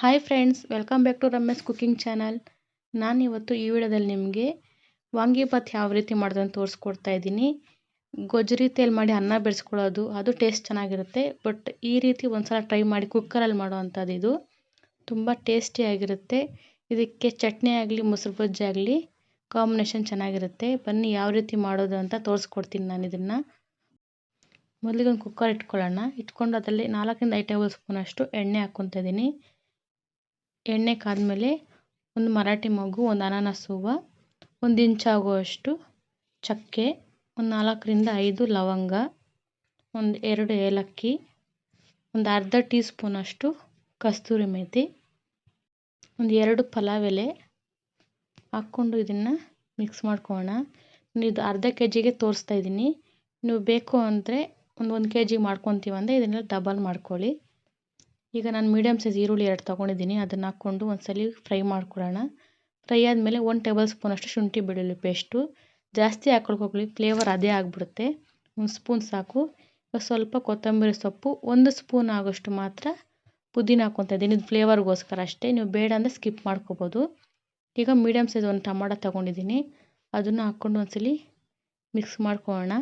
Hi friends welcome back to Ramesh cooking channel ನಾನಿವತ್ತು ಈ ವಿಡಿಯೋದಲ್ಲಿ ನಿಮಗೆ ವಾಂಗಿಭಾತ್ ಯಾವ ರೀತಿ ಮಾಡೋದಂತ ತೋರಿಸ್ಕೊಡ್ತಾ ಇದ್ದೀನಿ. ಗೊಜ್ಜು ರೀತಿಯಲ್ಲಿ ಮಾಡಿ ಅನ್ನ ಬೆಳೆಸ್ಕೊಳ್ಳೋದು ಅದು ಟೇಸ್ಟ್ ಚೆನ್ನಾಗಿರುತ್ತೆ. ಬಟ್ ಈ ರೀತಿ ಒಂದ್ಸಲ ಟ್ರೈ ಮಾಡಿ ಕುಕ್ಕರಲ್ಲಿ ಮಾಡೋ ಅಂಥದ್ದು ಇದು. ತುಂಬ ಟೇಸ್ಟಿಯಾಗಿರುತ್ತೆ ಇದಕ್ಕೆ ಚಟ್ನಿ ಆಗಲಿ, ಮೊಸರು ಬಜ್ಜಿ ಆಗಲಿ ಕಾಂಬಿನೇಷನ್ ಚೆನ್ನಾಗಿರುತ್ತೆ. ಬನ್ನಿ ಯಾವ ರೀತಿ ಮಾಡೋದು ಅಂತ ತೋರಿಸ್ಕೊಡ್ತೀನಿ ನಾನು ಇದನ್ನು. ಮೊದಲಿಗೆ ಒಂದು ಕುಕ್ಕರ್ ಇಟ್ಕೊಳ್ಳೋಣ. ಇಟ್ಕೊಂಡು ಅದರಲ್ಲಿ ನಾಲ್ಕರಿಂದ ಐದು ಟೇಬಲ್ ಸ್ಪೂನಷ್ಟು ಎಣ್ಣೆ ಹಾಕ್ಕೊತಾ ಇದ್ದೀನಿ ಎಣ್ಣೆ ಕಾದ್ಮೇಲೆ ಒಂದು ಮರಾಠಿ ಮಗು, ಒಂದು ಅನಾನಸ್ ಹೂವು, ಒಂದು ಇಂಚಾಗುವಷ್ಟು ಚಕ್ಕೆ, ಒಂದು ನಾಲ್ಕರಿಂದ ಐದು ಲವಂಗ, ಒಂದು ಎರಡು ಏಲಕ್ಕಿ, ಒಂದು ಅರ್ಧ ಟೀ ಸ್ಪೂನಷ್ಟು ಕಸ್ತೂರಿ ಮೇಥಿ, ಒಂದು ಎರಡು ಪಲಾವ್ ಎಲೆ ಹಾಕ್ಕೊಂಡು ಇದನ್ನು ಮಿಕ್ಸ್ ಮಾಡ್ಕೊಳ್ಳೋಣ. ಇದು ಅರ್ಧ ಕೆ ಜಿಗೆ ತೋರಿಸ್ತಾ ಇದ್ದೀನಿ. ನೀವು ಬೇಕು ಅಂದರೆ ಒಂದು ಒಂದು ಕೆ ಜಿ ಮಾಡ್ಕೊತೀವಂದರೆ ಇದನ್ನೆಲ್ಲ ಡಬಲ್ ಮಾಡ್ಕೊಳ್ಳಿ. ಈಗ ನಾನು ಮೀಡಿಯಮ್ ಸೈಜ್ ಈರುಳ್ಳಿ ಎರಡು ತೊಗೊಂಡಿದ್ದೀನಿ, ಅದನ್ನು ಹಾಕ್ಕೊಂಡು ಒಂದ್ಸಲ ಫ್ರೈ ಮಾಡ್ಕೊಳ್ಳೋಣ ಫ್ರೈ ಆದಮೇಲೆ ಒಂದು ಟೇಬಲ್ ಸ್ಪೂನಷ್ಟು ಶುಂಠಿ ಬೆಳ್ಳುಳ್ಳಿ ಪೇಸ್ಟು ಜಾಸ್ತಿ ಹಾಕ್ಕೊಳ್ಕೋಗ್ಲಿ ಫ್ಲೇವರ್ ಅದೇ ಆಗಿಬಿಡುತ್ತೆ. ಒಂದು ಸ್ಪೂನ್ ಸಾಕು. ಸ್ವಲ್ಪ ಕೊತ್ತಂಬರಿ ಸೊಪ್ಪು, ಒಂದು ಸ್ಪೂನ್ ಆಗೋಷ್ಟು ಮಾತ್ರ ಪುದೀನ ಹಾಕ್ಕೊತಾ ಇದ್ದೀನಿ. ಇದು ಫ್ಲೇವರ್ಗೋಸ್ಕರ ಅಷ್ಟೇ, ನೀವು ಬೇಡ ಅಂದರೆ ಸ್ಕಿಪ್ ಮಾಡ್ಕೋಬೋದು. ಈಗ ಮೀಡಿಯಮ್ ಸೈಜ್ ಒಂದು ಟೊಮಾಟೊ ತೊಗೊಂಡಿದ್ದೀನಿ. ಅದನ್ನು ಹಾಕ್ಕೊಂಡು ಒಂದ್ಸಲಿ ಮಿಕ್ಸ್ ಮಾಡ್ಕೊಳ್ಳೋಣ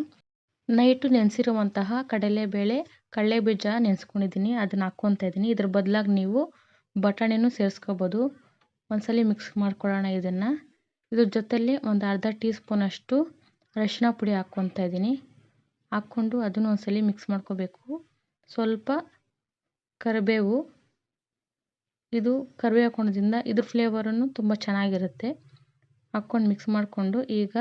ನೈಟು ನೆನೆಸಿರುವಂತಹ ಕಡಲೆಬೇಳೆ ಕಡಲೆಬೀಜ ನೆನೆಸ್ಕೊಂಡಿದ್ದೀನಿ, ಅದನ್ನು ಹಾಕ್ಕೊತಾ ಇದ್ದೀನಿ. ಇದ್ರ ಬದಲಾಗಿ ನೀವು ಬಟಾಣಿನೂ ಸೇರಿಸ್ಕೋಬೋದು. ಒಂದ್ಸಲ ಮಿಕ್ಸ್ ಮಾಡ್ಕೊಳ್ಳೋಣ ಇದನ್ನು. ಇದ್ರ ಜೊತೆಯಲ್ಲಿ ಒಂದು ಅರ್ಧ ಟೀ ಸ್ಪೂನಷ್ಟು ಅರಶಿನ ಪುಡಿ ಹಾಕ್ಕೊತಾ ಇದ್ದೀನಿ. ಹಾಕ್ಕೊಂಡು ಅದನ್ನು ಒಂದ್ಸಲ ಮಿಕ್ಸ್ ಮಾಡ್ಕೋಬೇಕು. ಸ್ವಲ್ಪ ಕರಿಬೇವು. ಇದು ಕರಿಬೇವು ಹಾಕೋದ್ರಿಂದ ಇದ್ರ ಫ್ಲೇವರನ್ನು ತುಂಬ ಚೆನ್ನಾಗಿರುತ್ತೆ. ಹಾಕ್ಕೊಂಡು ಮಿಕ್ಸ್ ಮಾಡಿಕೊಂಡು ಈಗ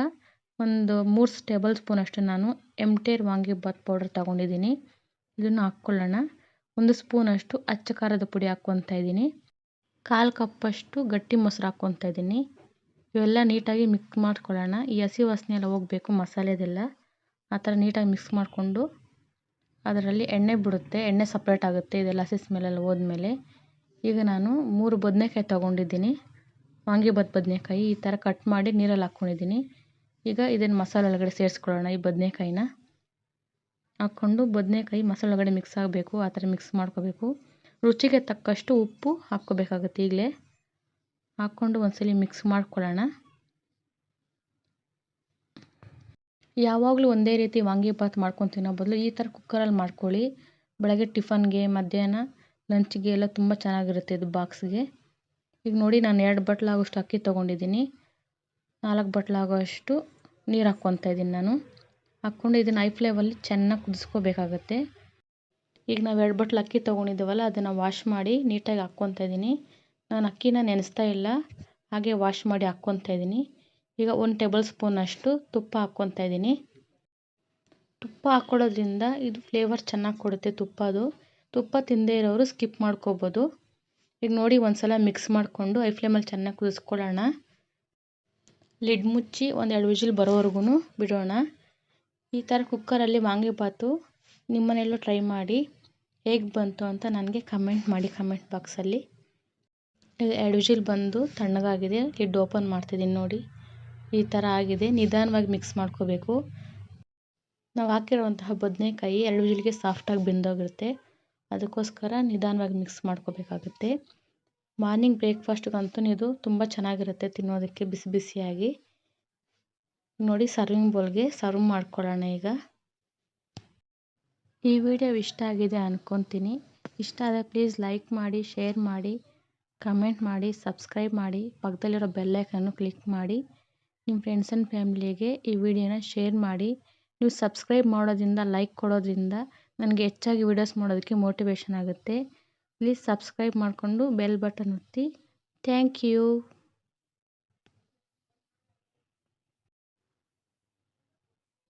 ಒಂದು ಮೂರು ಟೇಬಲ್ ಸ್ಪೂನ್ ಅಷ್ಟು ನಾನು ಎಮ್ಟೇರ್ ವಾಂಗಿಭಾತ್ ಪೌಡರ್ ತಗೊಂಡಿದ್ದೀನಿ. ಇದನ್ನು ಹಾಕ್ಕೊಳ್ಳೋಣ. ಒಂದು ಸ್ಪೂನಷ್ಟು ಅಚ್ಚ ಖಾರದ ಪುಡಿ ಹಾಕ್ಕೊತಾ ಇದ್ದೀನಿ. ಕಾಲು ಕಪ್ಪಷ್ಟು ಗಟ್ಟಿ ಮೊಸರು ಹಾಕ್ಕೊತಾ ಇದ್ದೀನಿ. ಇವೆಲ್ಲ ನೀಟಾಗಿ ಮಿಕ್ಸ್ ಮಾಡ್ಕೊಳ್ಳೋಣ. ಈ ಹಸಿ ವಾಸನೆ ಎಲ್ಲ ಹೋಗಬೇಕು ಮಸಾಲೆದೆಲ್ಲ. ಆ ಥರ ನೀಟಾಗಿ ಮಿಕ್ಸ್ ಮಾಡಿಕೊಂಡು ಅದರಲ್ಲಿ ಎಣ್ಣೆ ಬಿಡುತ್ತೆ. ಎಣ್ಣೆ ಸಪ್ರೇಟ್ ಆಗುತ್ತೆ. ಇದೆಲ್ಲ ಹಸಿ ಸ್ಮೆಲೆಲ್ಲ ಹೋದ್ಮೇಲೆ. ಈಗ ನಾನು ಮೂರು ಬದನೆಕಾಯಿ ತೊಗೊಂಡಿದ್ದೀನಿ. ವಾಂಗಿಭಾತ್ ಬದನೆಕಾಯಿ ಈ ಥರ ಕಟ್ ಮಾಡಿ ನೀರಲ್ಲಿ ಹಾಕ್ಕೊಂಡಿದ್ದೀನಿ. ಈಗ ಇದನ್ನು ಮಸಾಲೆ ಒಳಗಡೆ ಸೇರಿಸ್ಕೊಳ್ಳೋಣ, ಈ ಬದನೆಕಾಯಿನ. ಹಾಕ್ಕೊಂಡು ಬದನೆಕಾಯಿ ಮಸಾಲೆ ಒಳಗಡೆ ಮಿಕ್ಸ್ ಆಗಬೇಕು, ಆ ಥರ ಮಿಕ್ಸ್ ಮಾಡ್ಕೋಬೇಕು. ರುಚಿಗೆ ತಕ್ಕಷ್ಟು ಉಪ್ಪು ಹಾಕ್ಕೋಬೇಕಾಗುತ್ತೆ ಈಗಲೇ. ಹಾಕ್ಕೊಂಡು ಒಂದ್ಸಲಿ ಮಿಕ್ಸ್ ಮಾಡ್ಕೊಳ್ಳೋಣ. ಯಾವಾಗಲೂ ಒಂದೇ ರೀತಿ ವಾಂಗಿಭಾತ್ ಮಾಡ್ಕೊಂಡು ತಿನ್ನೋ ಬದಲು ಈ ಥರ ಕುಕ್ಕರಲ್ಲಿ ಮಾಡ್ಕೊಳ್ಳಿ. ಬೆಳಗ್ಗೆ ಟಿಫನ್ಗೆ, ಮಧ್ಯಾಹ್ನ ಲಂಚ್ಗೆ ಎಲ್ಲ ತುಂಬ ಚೆನ್ನಾಗಿರುತ್ತೆ ಇದು ಬಾಕ್ಸ್ಗೆ ಈಗ ನೋಡಿ ನಾನು ಎರಡು ಬಟ್ಲಾಗೋಷ್ಟು ಅಕ್ಕಿ ತೊಗೊಂಡಿದ್ದೀನಿ. ನಾಲ್ಕು ಬಟ್ಲಾಗೋಷ್ಟು ನೀರು ಹಾಕ್ಕೊತಾ ಇದ್ದೀನಿ ನಾನು. ಹಾಕ್ಕೊಂಡು ಇದನ್ನು ಐ ಫ್ಲೇವಲ್ಲಿ ಚೆನ್ನಾಗಿ ಕುದಿಸ್ಕೋಬೇಕಾಗತ್ತೆ. ಈಗ ನಾವು ಎರಡು ಬಟ್ಲು ಅಕ್ಕಿ ತೊಗೊಂಡಿದ್ದೀವಲ್ಲ, ಅದನ್ನು ವಾಶ್ ಮಾಡಿ ನೀಟಾಗಿ ಹಾಕ್ಕೊತಾ ಇದ್ದೀನಿ. ನಾನು ಅಕ್ಕಿನ ನೆನೆಸ್ತಾ ಇಲ್ಲ, ಹಾಗೆ ವಾಶ್ ಮಾಡಿ ಹಾಕ್ಕೊತಾ ಇದ್ದೀನಿ. ಈಗ ಒಂದು ಟೇಬಲ್ ಸ್ಪೂನಷ್ಟು ತುಪ್ಪ ಹಾಕ್ಕೊತಾ ಇದ್ದೀನಿ. ತುಪ್ಪ ಹಾಕ್ಕೊಳ್ಳೋದ್ರಿಂದ ಇದು ಫ್ಲೇವರ್ ಚೆನ್ನಾಗಿ ಕೊಡುತ್ತೆ ತುಪ್ಪದು ತುಪ್ಪ ತಿಂದೇ ಇರೋರು ಸ್ಕಿಪ್ ಮಾಡ್ಕೋಬೋದು. ಈಗ ನೋಡಿ ಒಂದು ಸಲ ಮಿಕ್ಸ್ ಮಾಡಿಕೊಂಡು ಐ ಫ್ಲೇಮಲ್ಲಿ ಚೆನ್ನಾಗಿ ಕುದಿಸ್ಕೊಳ್ಳೋಣ. ಲಿಡ್ ಮುಚ್ಚಿ ಒಂದು ಎರಡು ವಿಜಿಲ್ ಬರೋವರೆಗೂ ಬಿಡೋಣ. ಈ ಥರ ಕುಕ್ಕರಲ್ಲಿ ವಾಂಗಿಭಾತು ನಿಮ್ಮನೆಯಲ್ಲೂ ಟ್ರೈ ಮಾಡಿ ಹೇಗೆ ಬಂತು ಅಂತ ನನಗೆ ಕಮೆಂಟ್ ಮಾಡಿ ಕಮೆಂಟ್ ಬಾಕ್ಸಲ್ಲಿ ಎರಡು ವಿಜಿಲ್ ಬಂದು ತಣ್ಣಗಾಗಿದೆ ಲಿಡ್ ಓಪನ್ ಮಾಡ್ತಿದ್ದೀನಿ ನೋಡಿ. ಈ ಥರ ಆಗಿದೆ, ನಿಧಾನವಾಗಿ ಮಿಕ್ಸ್ ಮಾಡ್ಕೋಬೇಕು. ನಾವು ಹಾಕಿರುವಂತಹ ಬದನೆಕಾಯಿ ಎರಡು ವಿಜಿಲ್ಗೆ ಸಾಫ್ಟಾಗಿ ಬೆಂದೋಗಿರುತ್ತೆ. ಅದಕ್ಕೋಸ್ಕರ ನಿಧಾನವಾಗಿ ಮಿಕ್ಸ್ ಮಾಡ್ಕೋಬೇಕಾಗುತ್ತೆ. ಮಾರ್ನಿಂಗ್ ಬ್ರೇಕ್ಫಾಸ್ಟ್ಗಂತೂ ಇದು ತುಂಬ ಚೆನ್ನಾಗಿರುತ್ತೆ ತಿನ್ನೋದಕ್ಕೆ ಬಿಸಿ ಬಿಸಿಯಾಗಿ. ನೋಡಿ ಸರ್ವಿಂಗ್ ಬೌಲ್ಗೆ ಸರ್ವ್ ಮಾಡ್ಕೊಳ್ಳೋಣ ಈಗ. ಈ ವಿಡಿಯೋ ಇಷ್ಟ ಆಗಿದೆ ಅಂದ್ಕೊತೀನಿ ಇಷ್ಟ ಆದರೆ ಪ್ಲೀಸ್ ಲೈಕ್ ಮಾಡಿ ಶೇರ್ ಮಾಡಿ ಕಮೆಂಟ್ ಮಾಡಿ ಸಬ್ಸ್ಕ್ರೈಬ್ ಮಾಡಿ, ಪಕ್ಕದಲ್ಲಿರೋ ಬೆಲ್ಲೈಕನ್ನು ಕ್ಲಿಕ್ ಮಾಡಿ. ನಿಮ್ಮ ಫ್ರೆಂಡ್ಸ್ ಆ್ಯಂಡ್ ಫ್ಯಾಮಿಲಿಗೆ ಈ ವಿಡಿಯೋನ ಶೇರ್ ಮಾಡಿ. ನೀವು ಸಬ್ಸ್ಕ್ರೈಬ್ ಮಾಡೋದ್ರಿಂದ ಲೈಕ್ ಕೊಡೋದ್ರಿಂದ, ನನಗೆ ಹೆಚ್ಚಾಗಿ ವೀಡಿಯೋಸ್ ಮಾಡೋದಕ್ಕೆ ಮೋಟಿವೇಶನ್ ಆಗುತ್ತೆ. ಪ್ಲೀಸ್ ಸಬ್ಸ್ಕ್ರೈಬ್ ಮಾಡಿಕೊಂಡು ಬೆಲ್ ಬಟನ್ ಒತ್ತಿ. Thank you